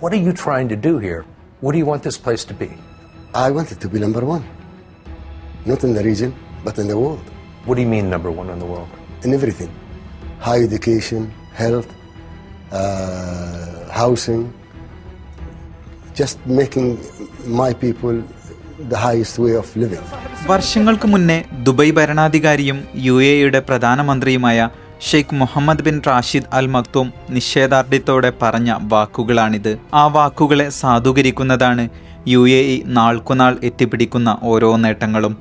What are you trying to do here? What do you want this place to be? I want it to be number one, not in the region, but in the world, What do you mean, number one in the world? in everything high education, health, uh, housing, just making my people the highest way of living. വർഷങ്ങൾക്ക് മുന്നേ Dubai ഭരണാധികാരിയും U എയുടെ പ്രധാനമന്ത്രിയുമായ Sheikh Mohammed bin Rashid Al Maktoum നിഷേധാർഢ്യത്തോടെ പറഞ്ഞ വാക്കുകളാണിത്. ആ വാക്കുകളെ സാധൂകരിക്കുന്നതാണ് U A E നാൾക്കുനാൾ എത്തിപ്പിടിക്കുന്ന ഓരോ നേട്ടങ്ങളും.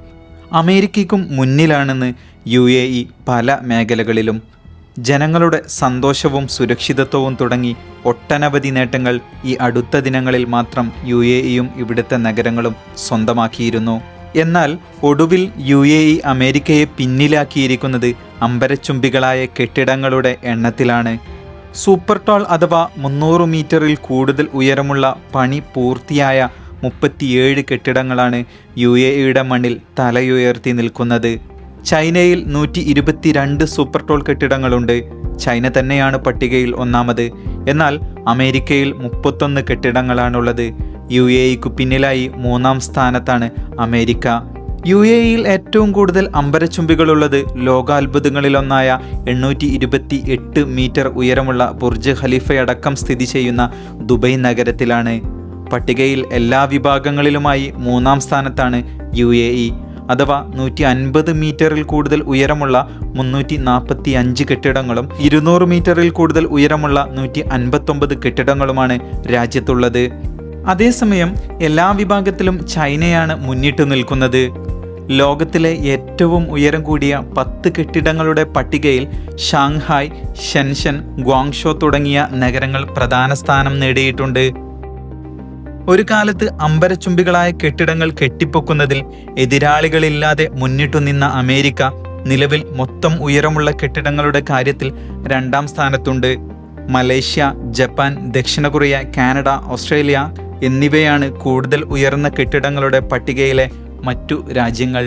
അമേരിക്കയ്ക്കും മുന്നിലാണെന്ന് യു എ ഇ പല മേഖലകളിലും. ജനങ്ങളുടെ സന്തോഷവും സുരക്ഷിതത്വവും തുടങ്ങി ഒട്ടനവധി നേട്ടങ്ങൾ ഈ അടുത്ത ദിനങ്ങളിൽ മാത്രം യു എ ഇയും ഇവിടുത്തെ നഗരങ്ങളും സ്വന്തമാക്കിയിരുന്നു. എന്നാൽ ഒടുവിൽ യു എ ഇ അമേരിക്കയെ പിന്നിലാക്കിയിരിക്കുന്നത് അമ്പരച്ചുംബികളായ കെട്ടിടങ്ങളുടെ എണ്ണത്തിലാണ്. സൂപ്പർ ടോൾ അഥവാ മുന്നൂറ് മീറ്ററിൽ കൂടുതൽ ഉയരമുള്ള പണി പൂർത്തിയായ മുപ്പത്തിയേഴ് കെട്ടിടങ്ങളാണ് യു എ ഇയുടെ മണ്ണിൽ തലയുയർത്തി നിൽക്കുന്നത്. ചൈനയിൽ നൂറ്റി ഇരുപത്തിരണ്ട് സൂപ്പർ ടോൾ കെട്ടിടങ്ങളുണ്ട്. ചൈന തന്നെയാണ് പട്ടികയിൽ ഒന്നാമത്. എന്നാൽ അമേരിക്കയിൽ മുപ്പത്തൊന്ന് കെട്ടിടങ്ങളാണുള്ളത്. യു എ പിന്നിലായി മൂന്നാം സ്ഥാനത്താണ് അമേരിക്ക. യു എ ഇയിൽ ഏറ്റവും കൂടുതൽ അമ്പരച്ചുംബികളുള്ളത് ലോകാത്ഭുതങ്ങളിലൊന്നായ എണ്ണൂറ്റി ഇരുപത്തി എട്ട് മീറ്റർ ഉയരമുള്ള ബുർജ് ഖലീഫയടക്കം സ്ഥിതി ചെയ്യുന്ന ദുബൈ നഗരത്തിലാണ്. പട്ടികയിൽ എല്ലാ വിഭാഗങ്ങളിലുമായി മൂന്നാം സ്ഥാനത്താണ് യു എ ഇ. അഥവാ നൂറ്റി അൻപത് മീറ്ററിൽ കൂടുതൽ ഉയരമുള്ള മുന്നൂറ്റി നാൽപ്പത്തി അഞ്ച് കെട്ടിടങ്ങളും ഇരുന്നൂറ് മീറ്ററിൽ കൂടുതൽ ഉയരമുള്ള നൂറ്റി അൻപത്തൊമ്പത് കെട്ടിടങ്ങളുമാണ് രാജ്യത്തുള്ളത്. അതേസമയം എല്ലാ വിഭാഗത്തിലും ചൈനയാണ് മുന്നിട്ട് നിൽക്കുന്നത്. ലോകത്തിലെ ഏറ്റവും ഉയരം കൂടിയ പത്ത് കെട്ടിടങ്ങളുടെ പട്ടികയിൽ ഷാങ്ഹായ് ഷെൻഷൻ ഗ്വാങ്ഷോ തുടങ്ങിയ നഗരങ്ങൾ പ്രധാന സ്ഥാനം നേടിയിട്ടുണ്ട്. ഒരു കാലത്ത് അമ്പരച്ചുംബികളായ കെട്ടിടങ്ങൾ കെട്ടിപ്പൊക്കുന്നതിൽ എതിരാളികളില്ലാതെ മുന്നിട്ടു നിന്ന അമേരിക്ക നിലവിൽ മൊത്തം ഉയരമുള്ള കെട്ടിടങ്ങളുടെ കാര്യത്തിൽ രണ്ടാം സ്ഥാനത്തുണ്ട്. മലേഷ്യ ജപ്പാൻ ദക്ഷിണ കൊറിയ കാനഡ ഓസ്ട്രേലിയ എന്നിവയാണ് കൂടുതൽ ഉയർന്ന കെട്ടിടങ്ങളുടെ പട്ടികയിലെ മറ്റു രാജ്യങ്ങൾ